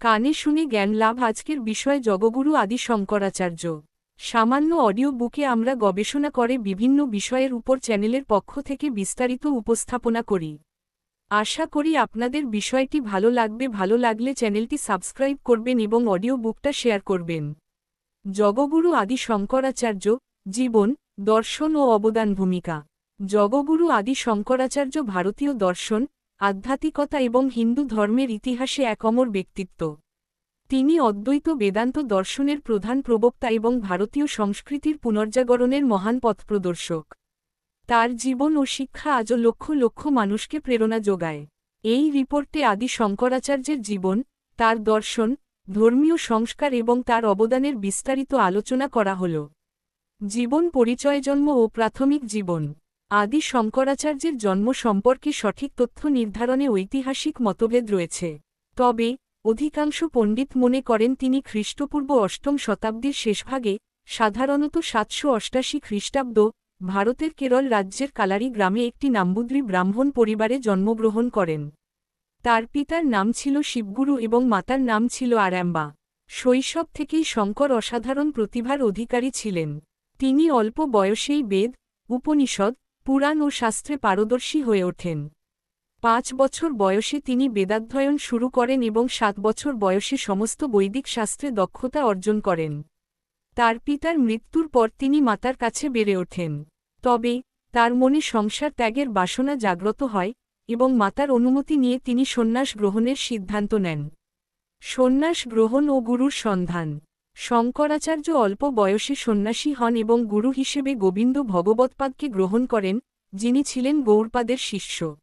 কানে শুনে জ্ঞান লাভ আজকের বিষয় জগগুরু আদি শঙ্করাচার্য। সামান্য অডিও বুকে আমরা গবেষণা করে বিভিন্ন বিষয়ের উপর চ্যানেলের পক্ষ থেকে বিস্তারিত উপস্থাপনা করি। আশা করি আপনাদের বিষয়টি ভালো লাগবে, ভালো লাগলে চ্যানেলটি সাবস্ক্রাইব করবেন এবং অডিও বুকটা শেয়ার করবেন। জগগুরু আদি শঙ্করাচার্য, জীবন, দর্শন ও অবদান ভূমিকা। জগগুরু আদি শঙ্করাচার্য ভারতীয় দর্শন আধ্যাত্মিকতা এবং হিন্দু ধর্মের ইতিহাসে এক অমর ব্যক্তিত্ব। তিনি অদ্বৈত বেদান্ত দর্শনের প্রধান প্রবক্তা এবং ভারতীয় সংস্কৃতির পুনর্জাগরণের মহান পথপ্রদর্শক তার জীবন ও শিক্ষা আজও লক্ষ লক্ষ মানুষকে প্রেরণা যোগায়। এই রিপোর্টে আদি শঙ্করাচার্যের জীবন, তার দর্শন, ধর্মীয় সংস্কার এবং তার অবদানের বিস্তারিত আলোচনা করা হল। জীবন পরিচয় জন্ম ও প্রাথমিক জীবন। আদি শঙ্করাচার্যের জন্ম সম্পর্কে সঠিক তথ্য নির্ধারণে ঐতিহাসিক মতভেদ রয়েছে। তবে, অধিকাংশ পণ্ডিত মনে করেন তিনি খ্রিস্টপূর্ব অষ্টম শতাব্দীর শেষভাগে সাধারণত সাতশো অষ্টাশি খ্রিস্টাব্দ, ভারতের কেরল রাজ্যের কালারি গ্রামে একটি নাম্বুদ্রী ব্রাহ্মণ পরিবারে জন্মগ্রহণ করেন। তার পিতার নাম ছিল শিবগুরু এবং মাতার নাম ছিল আরাম্বা। শৈশব থেকেই শঙ্কর অসাধারণ প্রতিভার অধিকারী ছিলেন। তিনি অল্প বয়সেই বেদ, উপনিষদ পুরাণ ও শাস্ত্রে পারদর্শী হয়ে ওঠেন। পাঁচ বছর বয়সে তিনি বেদাধ্যয়ন শুরু করেন এবং সাত বছর বয়সে সমস্ত বৈদিক শাস্ত্রে দক্ষতা অর্জন করেন। তার পিতার মৃত্যুর পর তিনি মাতার কাছে বেড়ে ওঠেন। তবে, তার মনে সংসার ত্যাগের বাসনা জাগ্রত হয় এবং মাতার অনুমতি নিয়ে তিনি সন্ন্যাস গ্রহণের সিদ্ধান্ত নেন। সন্ন্যাস গ্রহণ ও গুরুর সন্ধান। শঙ্করাচার্য অল্প বয়সে সন্ন্যাসী হন এবং গুরু হিসেবে গোবিন্দ ভগবৎপাদকে গ্রহণ করেন, যিনি ছিলেন গৌরপাদের শিষ্য।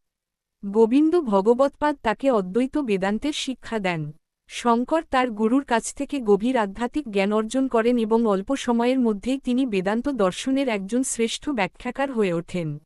গোবিন্দ ভগবৎপাদ তাকে অদ্বৈত বেদান্তের শিক্ষা দেন। শঙ্কর তার গুরুর কাছ থেকে গভীর আধ্যাত্মিক জ্ঞান অর্জন করেন এবং অল্প সময়ের মধ্যেই তিনি বেদান্ত দর্শনের একজন শ্রেষ্ঠ ব্যাখ্যাকার হয়ে ওঠেন।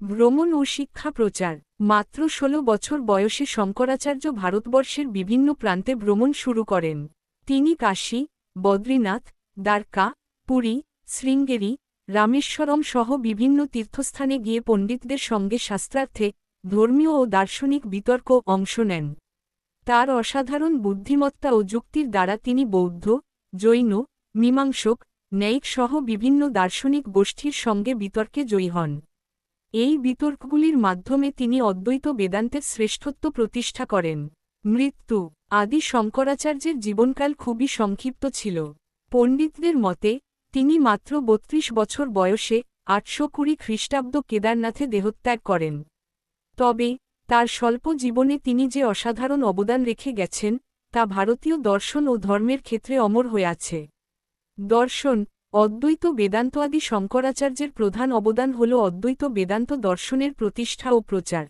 ভ্রমণ ও শিক্ষা প্রচার। মাত্র ১৬ বছর বয়সে শঙ্করাচার্য ভারতবর্ষের বিভিন্ন প্রান্তে ভ্রমণ শুরু করেন। তিনি কাশী বদ্রীনাথ, দ্বারকা, পুরী, শৃঙ্গেরি, রামেশ্বরম সহ বিভিন্ন তীর্থস্থানে গিয়ে পণ্ডিতদের সঙ্গে শাস্ত্রার্থে ধর্মীয় ও দার্শনিক বিতর্ক অংশ নেন। তার অসাধারণ বুদ্ধিমত্তা ও যুক্তির দ্বারা তিনি বৌদ্ধ, জৈন, মীমাংসক, ন্যায়িক সহ বিভিন্ন দার্শনিক গোষ্ঠীর সঙ্গে বিতর্কে জয়ী হন। এই বিতর্কগুলির মাধ্যমে তিনি অদ্বৈত বেদান্তের শ্রেষ্ঠত্ব প্রতিষ্ঠা করেন। মৃত্যু আদি শঙ্করাচার্যের জীবনকাল খুবই সংক্ষিপ্ত ছিল। পণ্ডিতদের মতে, তিনি মাত্র বত্রিশ বছর বয়সে আটশো কুড়ি খ্রিস্টাব্দ কেদারনাথে দেহত্যাগ করেন। তবে, তার স্বল্প জীবনে তিনি যে অসাধারণ অবদান রেখে গেছেন, তা ভারতীয় দর্শন ও ধর্মের ক্ষেত্রে অমর হয়ে আছে। দর্শন, অদ্বৈত বেদান্ত আদি শঙ্করাচার্যের প্রধান অবদান হল অদ্বৈত বেদান্ত দর্শনের প্রতিষ্ঠা ও প্রচার।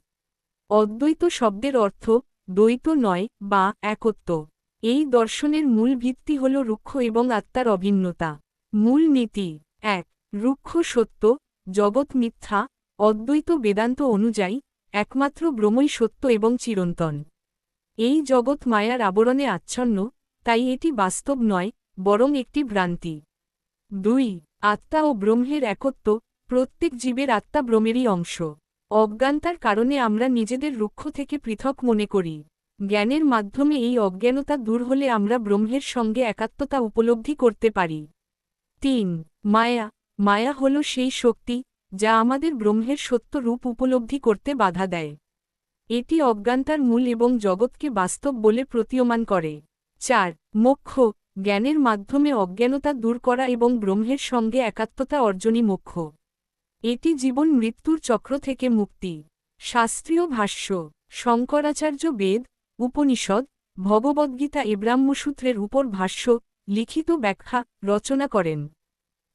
অদ্বৈত শব্দের অর্থ দ্বৈত নয় বা একত্ব। এই দর্শনের মূল ভিত্তি হল রুক্ষ এবং আত্মার অভিন্নতা। মূল নীতি এক, রুক্ষ সত্য, জগৎ মিথ্যা, অদ্বৈত বেদান্ত অনুযায়ী, একমাত্র ব্রহ্মই সত্য এবং চিরন্তন। এই জগৎ মায়ার আবরণে আচ্ছন্ন, তাই এটি বাস্তব নয়, বরং একটি ভ্রান্তি। দুই, আত্মা ও ব্রহ্মের একত্ব, প্রত্যেক জীবের আত্মা ব্রহ্মেরই অংশ। অজ্ঞানতার কারণে আমরা নিজেদের রুক্ষ থেকে পৃথক মনে করি। জ্ঞানের মাধ্যমে এই অজ্ঞানতা দূর হলে আমরা ব্রহ্মের সঙ্গে একাত্মতা উপলব্ধি করতে পারি। তিন, মায়া। মায়া হল সেই শক্তি, যা আমাদের ব্রহ্মের সত্য রূপ উপলব্ধি করতে বাধা দেয়। এটি অজ্ঞানতার মূল এবং জগৎকে বাস্তব বলে প্রতীয়মান করে। চার, মোক্ষ। জ্ঞানের মাধ্যমে অজ্ঞানতা দূর করা এবং ব্রহ্মের সঙ্গে একাত্মতা অর্জনই মোক্ষ। এটি জীবন মৃত্যুর চক্র থেকে মুক্তি। শাস্ত্রীয় ভাষ্য, শঙ্করাচার্য বেদ, উপনিষদ, ভগবদ্গীতা এব্রাহ্মসূত্রের ব্রাহ্মসূত্রের উপর ভাষ্য, লিখিত ব্যাখ্যা, রচনা করেন।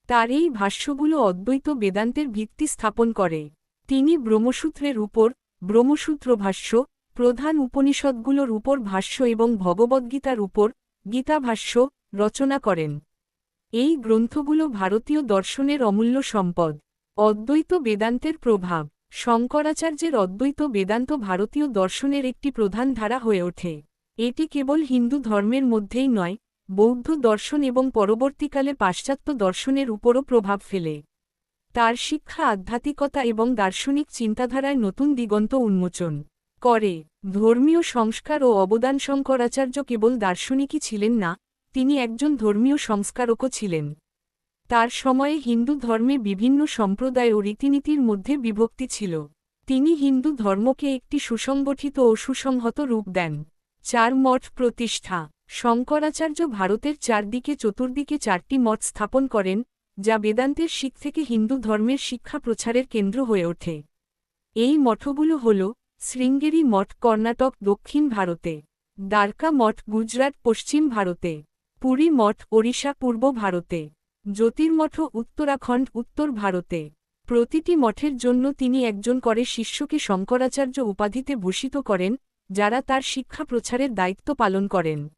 তার এই ভাষ্যগুলো অদ্বৈত বেদান্তের ভিত্তি স্থাপন করে। তিনি ব্রহ্মসূত্রের উপর, ব্রহ্মসূত্র ভাষ্য, প্রধান উপনিষদগুলোর উপর ভাষ্য এবং ভগবদ্গীতার উপর গীতাভাষ্য রচনা করেন। এই গ্রন্থগুলো ভারতীয় দর্শনের অমূল্য সম্পদ। অদ্বৈত বেদান্তের প্রভাব। শঙ্করাচার্যের অদ্বৈত বেদান্ত ভারতীয় দর্শনের একটি প্রধান ধারা হয়ে ওঠে। এটি কেবল হিন্দু ধর্মের মধ্যেই নয়, বৌদ্ধ দর্শন এবং পরবর্তীকালে পাশ্চাত্য দর্শনের উপরও প্রভাব ফেলে। তার শিক্ষা, আধ্যাত্মিকতা এবং দার্শনিক চিন্তাধারায় নতুন দিগন্ত উন্মোচন করে। ধর্মীয় সংস্কার ও অবদান শঙ্করাচার্য কেবল দার্শনিকই ছিলেন না, তিনি একজন ধর্মীয় সংস্কারকও ছিলেন। তার সময়ে হিন্দু ধর্মে বিভিন্ন সম্প্রদায় ও রীতিনীতির মধ্যে বিভক্তি ছিল। তিনি হিন্দু ধর্মকে একটি সুসংগঠিত ও সুসংহত রূপ দেন। চার মঠ প্রতিষ্ঠা। শঙ্করাচার্য ভারতের চারদিকে চতুর্দিকে চারটি মঠ স্থাপন করেন, যা বেদান্তের শিখ থেকে হিন্দু ধর্মের শিক্ষা প্রচারের কেন্দ্র হয়ে ওঠে। এই মঠগুলো হল শৃঙ্গেরি মঠ কর্ণাটক, দক্ষিণ ভারতে, দ্বারকা মঠ গুজরাট, পশ্চিম ভারতে, পুরী মঠ ওড়িশা, পূর্ব ভারতে। জ্যোতির্মঠ উত্তরাখণ্ড, উত্তর ভারতে। প্রতিটি মঠের জন্য তিনি একজন করে শিষ্যকে শঙ্করাচার্য উপাধিতে ভূষিত করেন, যারা তার শিক্ষা প্রচারের দায়িত্ব পালন করেন।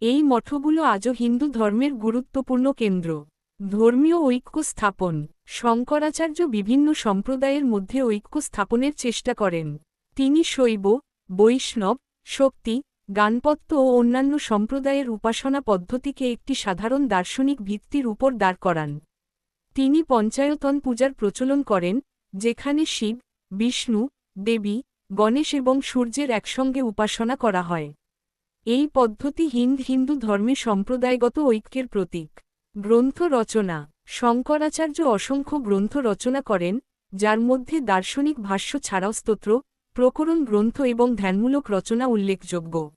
এই মঠগুলো আজও হিন্দু ধর্মের গুরুত্বপূর্ণ কেন্দ্র। ধর্মীয় ঐক্য স্থাপন। শঙ্করাচার্য বিভিন্ন সম্প্রদায়ের মধ্যে ঐক্য স্থাপনের চেষ্টা করেন। তিনি শৈব, বৈষ্ণব, শক্তি গানপত্য ও অন্যান্য সম্প্রদায়ের উপাসনা পদ্ধতিকে একটি সাধারণ দার্শনিক ভিত্তির উপর দাঁড় করান। তিনি পঞ্চায়তন পূজার প্রচলন করেন, যেখানে শিব, বিষ্ণু, দেবী, গণেশ এবং সূর্যের একসঙ্গে উপাসনা করা হয়। এই পদ্ধতি হিন্দ হিন্দু ধর্মে সম্প্রদায়গত ঐক্যের প্রতীক। গ্রন্থ রচনা। শঙ্করাচার্য অসংখ্য গ্রন্থ রচনা করেন, যার মধ্যে দার্শনিক ভাষ্য, ছাড়াও স্তোত্র, প্রকরণ গ্রন্থ এবং ধ্যানমূলক রচনা উল্লেখযোগ্য।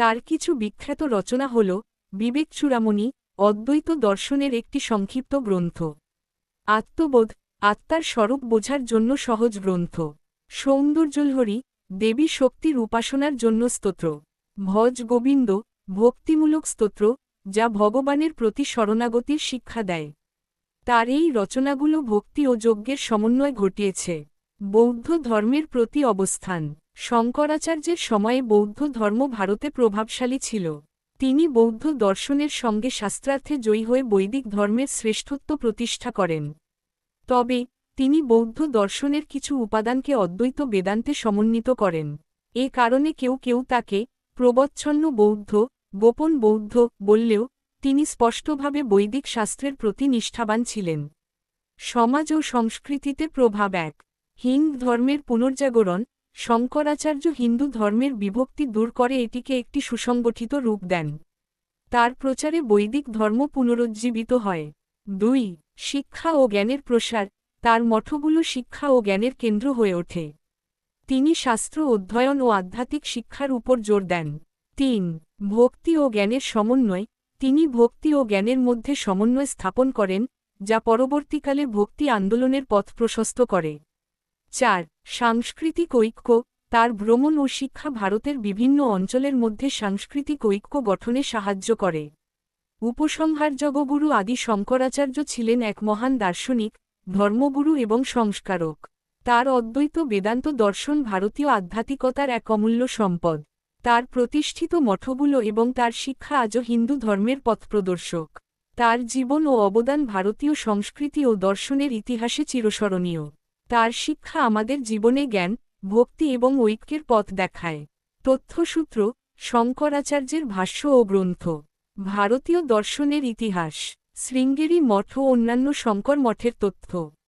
তার কিছু বিখ্যাত রচনা হল বিবেক চূড়ামণি, অদ্বৈত দর্শনের একটি সংক্ষিপ্ত গ্রন্থ। আত্মবোধ, আত্মার স্বরূপ বোঝার জন্য সহজ গ্রন্থ। সৌন্দর্যলহরী, দেবী শক্তির উপাসনার জন্য স্তোত্র। ভজ গোবিন্দ, ভক্তিমূলক স্তোত্র, যা ভগবানের প্রতি শরণাগতির শিক্ষা দেয়। তার এই রচনাগুলো ভক্তি ও যজ্ঞের সমন্বয় ঘটিয়েছে। বৌদ্ধ ধর্মের প্রতি অবস্থান। শঙ্করাচার্যের সময়ে বৌদ্ধ ধর্ম ভারতে প্রভাবশালী ছিল। তিনি বৌদ্ধ দর্শনের সঙ্গে শাস্ত্রার্থে জয়ী হয়ে বৈদিক ধর্মের শ্রেষ্ঠত্ব প্রতিষ্ঠা করেন। তবে, তিনি বৌদ্ধ দর্শনের কিছু উপাদানকে অদ্বৈত বেদান্তে সমন্বিত করেন। এ কারণে কেউ কেউ তাকে প্রবচ্ছন্ন বৌদ্ধ, গোপন বৌদ্ধ বললেও তিনি স্পষ্টভাবে বৈদিক শাস্ত্রের প্রতি নিষ্ঠাবান ছিলেন। সমাজ ও সংস্কৃতিতে প্রভাব এক। হিন্দ ধর্মের পুনর্জাগরণ শঙ্করাচার্য হিন্দু ধর্মের বিভক্তি দূর করে এটিকে একটি সুসংগঠিত রূপ দেন। তার প্রচারে বৈদিক ধর্ম পুনরুজ্জীবিত হয়। দুই, শিক্ষা ও জ্ঞানের প্রসার, তার মঠগুলো শিক্ষা ও জ্ঞানের কেন্দ্র হয়ে ওঠে। তিনি শাস্ত্র অধ্যয়ন ও আধ্যাত্মিক শিক্ষার উপর জোর দেন। তিন, ভক্তি ও জ্ঞানের সমন্বয়, তিনি ভক্তি ও জ্ঞানের মধ্যে সমন্বয় স্থাপন করেন, যা পরবর্তীকালে ভক্তি আন্দোলনের পথ প্রশস্ত করে। চার, সাংস্কৃতিক ঐক্য, তার ভ্রমণ ও শিক্ষা ভারতের বিভিন্ন অঞ্চলের মধ্যে সাংস্কৃতিক ঐক্য গঠনে সাহায্য করে। উপসংহার জগগুরু আদি শঙ্করাচার্য ছিলেন এক মহান দার্শনিক, ধর্মগুরু এবং সংস্কারক। তার অদ্বৈত বেদান্ত দর্শন ভারতীয় আধ্যাত্মিকতার এক অমূল্য সম্পদ। তার প্রতিষ্ঠিত মঠগুলো এবং তার শিক্ষা আজও হিন্দু ধর্মের পথপ্রদর্শক তার জীবন ও অবদান ভারতীয় সংস্কৃতি ও দর্শনের ইতিহাসে চিরস্মরণীয়। তার শিক্ষা আমাদের জীবনে জ্ঞান, ভক্তি এবং ঐক্যের পথ দেখায়। তথ্যসূত্র, শঙ্করাচার্যের ভাষ্য ও গ্রন্থ। ভারতীয় দর্শনের ইতিহাস। শৃঙ্গেরি মঠ ও অন্যান্য শঙ্কর মঠের তথ্য।